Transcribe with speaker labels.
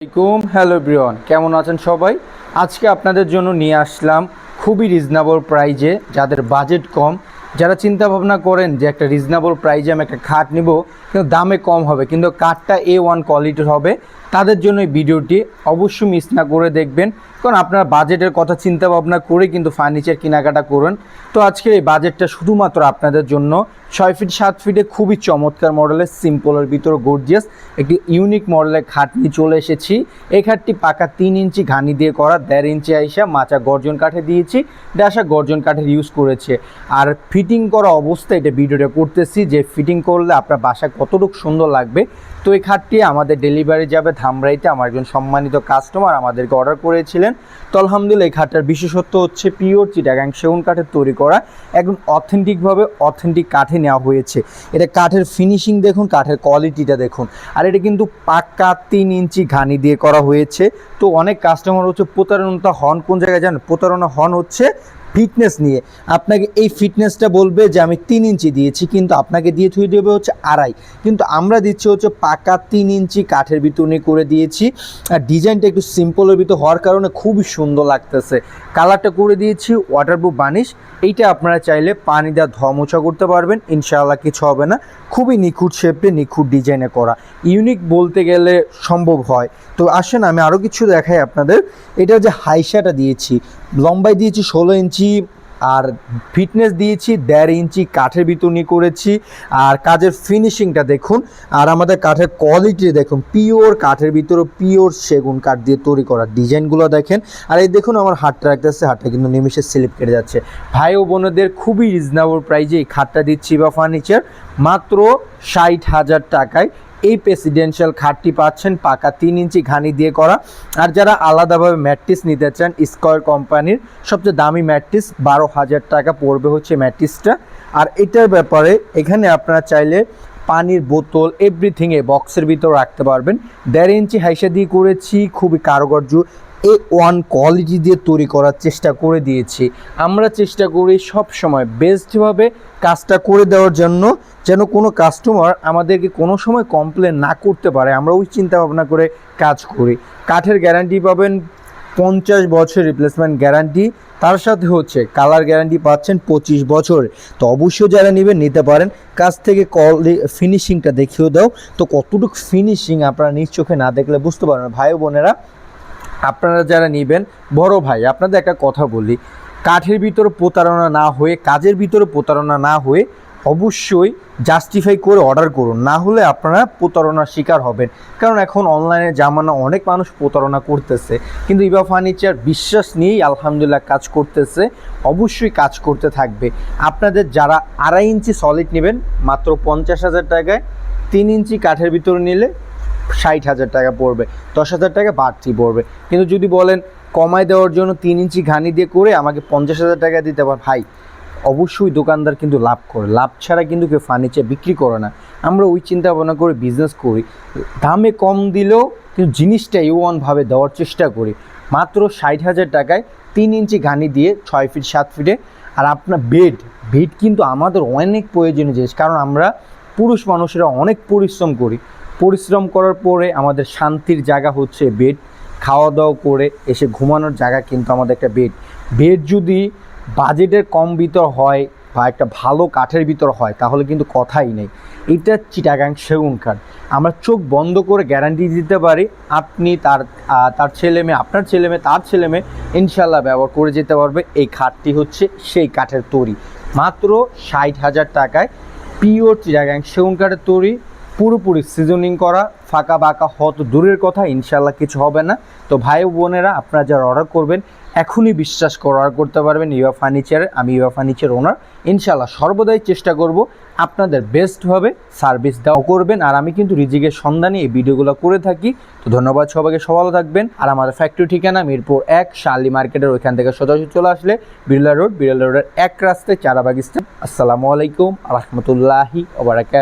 Speaker 1: আসসালামাইকুম hello Brian কেমন আছেন সবাই? আজকে আপনাদের জন্য নিয়ে আসলাম খুবই রিজনেবল প্রাইজে যাদের বাজেট কম, যারা চিন্তা ভাবনা করেন যে একটা রিজনেবল প্রাইজে আমি একটা খাট নিব, কিন্তু দামে কম হবে, কিন্তু কাঠটা এ ওয়ান কোয়ালিটির হবে, তাদের জন্য এই ভিডিওটি অবশ্যই মিস না করে দেখবেন। কারণ আপনার বাজেটের কথা চিন্তা ভাবনা করে কিন্তু ফার্নিচার কেনাকাটা করুন। তো আজকের এই বাজেটটা শুধুমাত্র আপনাদের জন্য। ছয় ফিট সাত ফিটে খুবই চমৎকার মডেলের সিম্পলের ভিতর গর্জিয়াস একটি ইউনিক মডেলের খাট নিয়ে চলে এসেছি। এই খাটটি পাকা তিন ইঞ্চি ঘানি দিয়ে করা, দেড় ইঞ্চি আইসা মাচা গর্জন কাঠে দিয়েছি। ডাসা গর্জন কাঠের ইউজ করেছে। আর ফিটিং করা অবস্থায় এটা ভিডিওটা করতেছি, যে ফিটিং করলে আপনার বাসা কতটুকু সুন্দর লাগবে। তো এই খাটটি আমাদের ডেলিভারি যাবে ধামরাইতে। আমার একজন সম্মানিত কাস্টমার আমাদেরকে অর্ডার করেছিলেন। তো আলহামদুলিল্লাহ এই খাটটার বিশেষত্ব হচ্ছে পিওর চিটাগাং সেগুন কাঠের তৈরি করা একদম অথেন্টিকভাবে অথেন্টিক কাঠে নেওয়া হয়েছে। এটা কাঠের ফিনিশিং দেখুন, কাঠের কোয়ালিটিটা দেখুন। আর এটা কিন্তু পাক্কা তিন ইঞ্চি ঘানি দিয়ে করা হয়েছে। তো অনেক কাস্টমার হচ্ছে প্রতারণতা হন, কোন জায়গায় জানেন? প্রতারণা হন হচ্ছে ফিটনেস নিয়ে। আপনাকে এই ফিটনেসটা বলবে যে, আমি তিন ইঞ্চি দিয়েছি, কিন্তু আপনাকে দিয়ে থুয়ে দেবে হচ্ছে আড়াই। কিন্তু আমরা দিচ্ছি হচ্ছে পাকা তিন ইঞ্চি কাঠের ভিতরে করে দিয়েছি। আর ডিজাইনটা একটু সিম্পলের ভিতর হওয়ার কারণে খুবই সুন্দর লাগতেছে। কালারটা করে দিয়েছি ওয়াটারপ্রুফ বানিশ। এইটা আপনারা চাইলে পানি দেওয়া ধোয়া মোছা করতে পারবেন, ইনশাআল্লাহ কিছু হবে না। খুবই নিখুঁত শেপে নিখুঁত ডিজাইনে করা। ইউনিক বলতে গেলে সম্ভব হয়। তো আসেন, আমি আরও কিছু দেখাই আপনাদের। এটা যে হাইসাটা দিয়েছি। লম্বাই দিয়েছি ষোলো ইঞ্চি, আর ফিটনেস দিয়েছি দেড় ইঞ্চি কাঠের নিয়ে করেছি। আর কাজের ফিনিশিংটা দেখুন, আর আমাদের কাঠের কোয়ালিটি দেখুন পিওর কাঠের ভিতরে পিওর সেগুন কাঠ দিয়ে তৈরি করা ডিজাইনগুলো দেখেন। আর এই দেখুন আমার হাতটা রাখতেছে, হাতটা কিন্তু নিমিশে স্লিপ কেটে যাচ্ছে। ভাই ও বোনদের খুবই রিজনেবল প্রাইজে এই খাটটা দিচ্ছি বা ফার্নিচার মাত্র ষাট হাজার টাকায়। এই প্রেসিডেন্সিয়াল খাটটি পাচ্ছেন, পাকা তিন ইঞ্চি ঘানি দিয়ে করা। আর যারা আলাদাভাবে ম্যাট্রিস নিতে চান স্কয়ার কোম্পানির সবচেয়ে দামি ম্যাট্রিস বারো হাজার টাকা পড়বে হচ্ছে ম্যাট্রিসটা আর এটার ব্যাপারে এখানে আপনারা চাইলে পানির বোতল এভরিথিংয়ে বক্সের ভিতর রাখতে পারবেন। দেড় ইঞ্চি হাইসা দিয়ে করেছি, খুবই কারুকার্য। এ ওয়ান কোয়ালিটি দিয়ে তৈরি করার চেষ্টা করে দিয়েছি। আমরা চেষ্টা করি সব সময় বেস্টভাবে কাজটা করে দেওয়ার জন্য, যেন কোনো কাস্টমার আমাদেরকে কোনো সময় কমপ্লেন না করতে পারে। আমরা ওই চিন্তা ভাবনা করে কাজ করি। কাঠের গ্যারান্টি পাবেন পঞ্চাশ বছর রিপ্লেসমেন্ট গ্যারান্টি তার সাথে হচ্ছে কালার গ্যারান্টি পাচ্ছেন পঁচিশ বছর। তো অবশ্যই যারা নেবেন, নিতে পারেন। কাছ থেকে কল ফিনিশিংটা দেখিয়েও দাও। তো কতটুকু ফিনিশিং আপনারা নিজ চোখে না দেখলে বুঝতে পারবেন ভাই বোনেরা আপনারা যারা নেবেন, বড় ভাই, আপনাদের একটা কথা বলি, কাঠের ভিতরে প্রতারণা না হয়ে, কাজের ভিতরে প্রতারণা না হয়ে অবশ্যই জাস্টিফাই করে অর্ডার করুন। না হলে আপনারা প্রতারণার শিকার হবেন। কারণ এখন অনলাইনে জামানা অনেক মানুষ প্রতারণা করতেছে, কিন্তু ইবা ফার্নিচার বিশ্বাস নিয়েই আলহামদুলিল্লাহ কাজ করতেছে, অবশ্যই কাজ করতে থাকবে। আপনাদের যারা আড়াই ইঞ্চি সলিড নেবেন, মাত্র পঞ্চাশ হাজার টাকায় তিন ইঞ্চি কাঠের ভিতরে নিলে ষাট হাজার টাকা পড়বে, দশ হাজার টাকা বাড়তি পড়বে। কিন্তু যদি বলেন কমায় দেওয়ার জন্য তিন ইঞ্চি ঘানি দিয়ে করে আমাকে পঞ্চাশ হাজার টাকা দিতে পার, ভাই, অবশ্যই দোকানদার কিন্তু লাভ করে। লাভ ছাড়া কিন্তু কেউ ফার্নিচার বিক্রি করে না। আমরা ওই চিন্তা ভাবনা করে বিজনেস করি। দামে কম দিলেও কিন্তু জিনিসটা ইউওয়ানভাবে দেওয়ার চেষ্টা করি। মাত্র ষাট হাজার টাকায় তিন ইঞ্চি ঘানি দিয়ে ছয় ফিট সাত ফিটে আর আপনার বেড বেড কিন্তু আমাদের অনেক প্রয়োজনীয় জিনিস। কারণ আমরা পুরুষ মানুষেরা অনেক পরিশ্রম করি। পরিশ্রম করার পরে আমাদের শান্তির জায়গা হচ্ছে বেড। খাওয়া দাওয়া করে এসে ঘুমানোর জায়গা কিন্তু আমাদের একটা বেড। বেড যদি বাজেটের কম ভিতর হয় বা একটা ভালো কাঠের ভিতর হয়, তাহলে কিন্তু কথাই নেই। এটা চিটাগাং সেগুন কাঠ। আমরা চোখ বন্ধ করে গ্যারান্টি দিতে পারি, আপনি তার তার ছেলে মেয়ে, আপনার ছেলে মেয়ে, তার ছেলে মেয়ে ইনশাল্লাহ ব্যবহার করে যেতে পারবে। এই খাটটি হচ্ছে সেই কাঠের তৈরি। মাত্র ষাট হাজার টাকায় পিওর চিটাগাং সেগুন কাঠের তৈরি। পুরোপুরি সিজনিং করা, ফাঁকা বাঁকা হত দূরের কথা ইনশাল্লাহ কিছু হবে না। তো ভাই বোনেরা, আপনারা যারা অর্ডার করবেন, এখনই বিশ্বাস করে অর্ডার করতে পারবেন ইউয়া ফার্নিচারে আমি ইউয়া ফার্নিচার ওনার ইনশাল্লাহ সর্বদাই চেষ্টা করব আপনাদের বেস্টভাবে সার্ভিস দেওয়া করবেন। আর আমি কিন্তু রিজিকের সন্ধানে এই ভিডিওগুলো করে থাকি। তো ধন্যবাদ সবাইকে সব ভালো থাকবেন। আর আমাদের ফ্যাক্টরি ঠিকানা মিরপুর এক, শালি মার্কেটের ওইখান থেকে সোজাসুজি চলে আসলে বিড়লা রোড। বিড়লা রোডের এক রাস্তায় চারাবাগ স্থান। আসসালামু আলাইকুম রহমতুল্লাহি ওবারাকাত